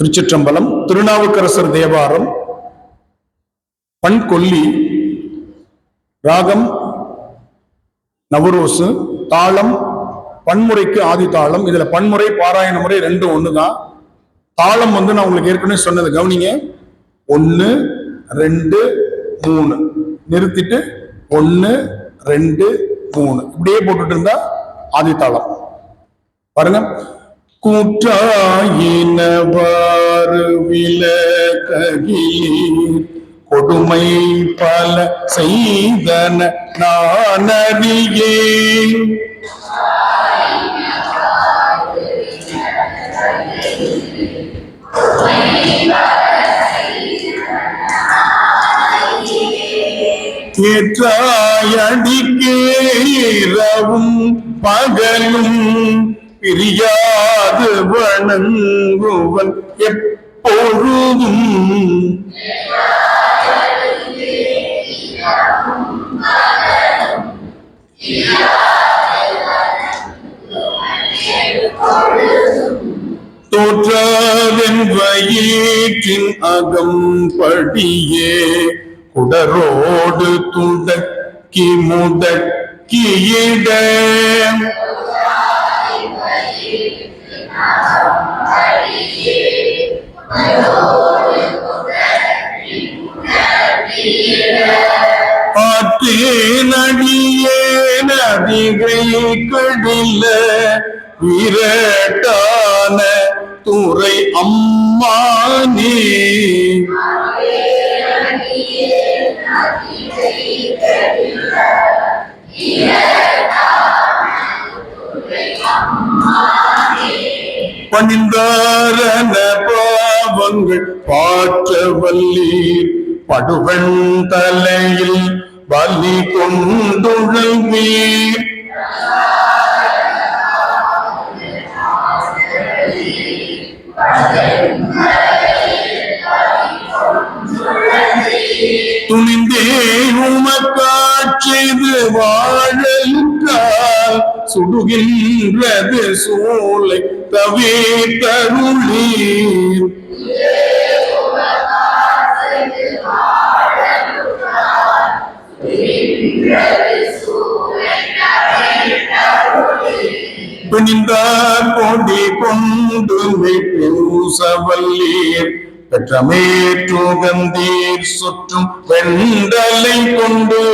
திருச்சிற்றம்பலம் திருநாவுக்கரசர் தேவாரம் பண் கொல்லி ராகம் நவரோசு தாளம் பன்முறைக்கு ஆதி தாளம். இதுல பன்முறை பாராயண முறை ரெண்டும் ஒண்ணுதான். தாளம் வந்து நான் உங்களுக்கு ஏற்கனவே சொன்னது. கவனிங்க. ஒன்னு ரெண்டு மூணு. நிறுத்திட்டு ஒன்னு ரெண்டு மூணு. இப்படியே போட்டுட்டு இருந்தா ஆதி தாளம். பாருங்க. கூற்றாயினவாறு விலகீர் கொடுமை பல செய்தன நானறியே. ஏற்றாயடிக்கே இரவும் பகலும் பிரியாது வணங்குவன் எப்பொழுதும். தோற்றாதென் வயிற்றின் அகம்படியே குடரோடு துடக்கி முதக்கியிட முடக்கியிட ஆற்றேனடியே நதிகை கடில விரட்டான துறை அம்மானே. பணிந்தாரன பாவங்கள் பாற்ற வல்லீர் படுவன் தலையில் வலி கொண்டுழவீர். துணிந்தே உமக்காட்சி வாழ சுடுகின்றது சூளை தவே தருளீர் பிணிந்தார் கொடி கொண்டு பூசவல்லீர். பெற்றமேற்றுகந்தீர் சுற்றும் வெண்டலை கொண்டு.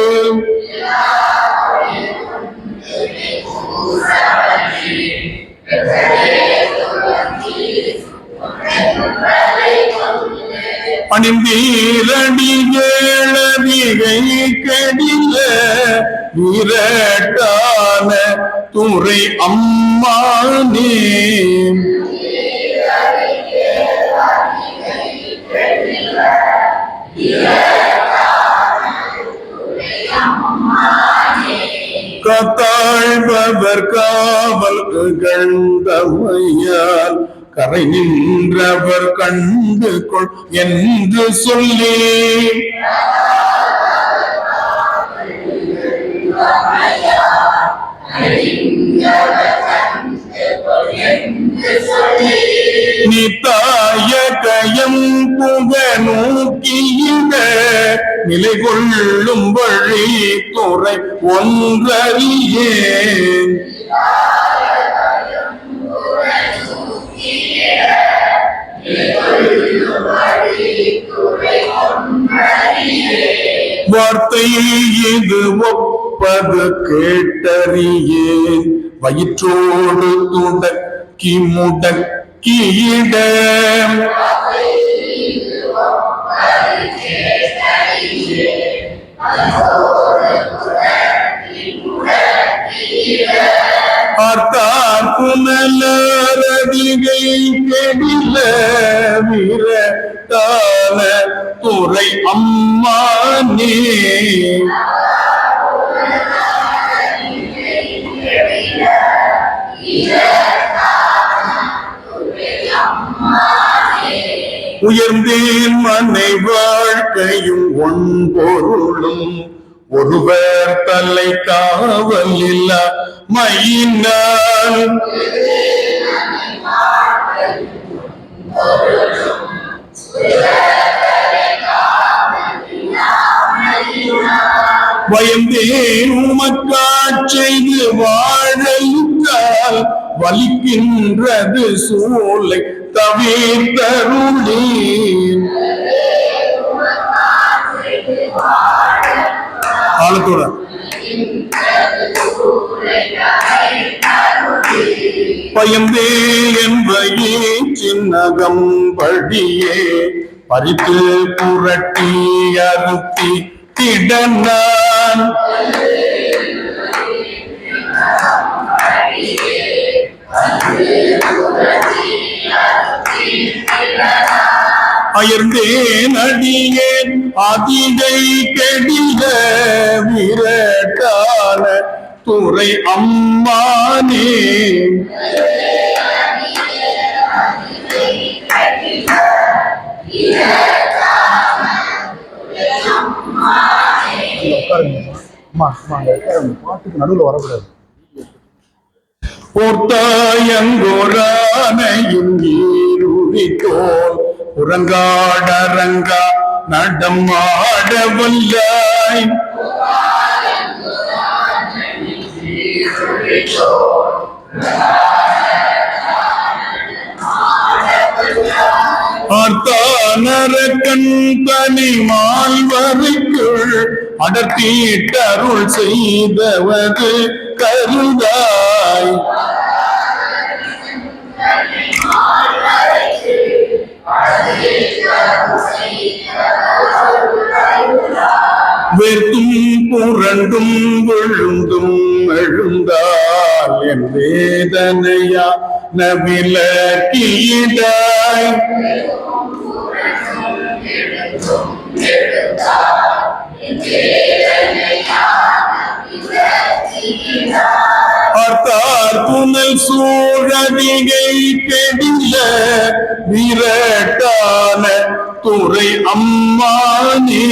பணிந்தீரடி ஏழதிகை கடில துறை அம்மானே Yeah. காத்தாழ்பவர் காவல் கண்டமையால் கரை நின்றவர் கண்டு கொள் என்று சொல்லி நீ கயம் புக நோக்கியிட நிலை கொள்ளும் வழி துறை ஒன்றறியேன். வார்த்தையில் இது ஒப்பது கேட்டறியே வயிற்றோடு துடக்கி முடக்கி முடக்கியிட பார்த்தார் புனலரடிகை கெடில விரட்டான துறை அம்மானே. உயர்ந்தேன் மனை வாழ்க்கையும் ஒன்பொருளும் ஒருவர் தலை காவல் இல்ல மையினால். பயந்தேன் உமக்காட்செய்து வாழல் வலிக்கின்றது சூளை தவிர்த்தருளேன் ஆழத்தோட பயந்தே என்பையே சின்னகம் படியே பறித்து புரட்டி அறுத்தி திடனான். அயர்ந்தேன் அடியேன். அதிகை கெடில விரட்டான துறை அம்மானே. பாட்டுக்கு நடுவுல வரக்கூடாது புறங்காடரங்கா நடம் ஆடவல்லாய் ஆர்த்தானரக்கண் தனி மால்வரைக்குள் அடர்த்தீட்டருள் செய்தவது கருதாய். வெறுத்தும் புரண்டும் விழுந்தும் எழுந்தால் என் வேதனையா நபில கீழாய் காத்தார் புனல் சூழடிகை கெடில விரட்டான துறை அம்மானே.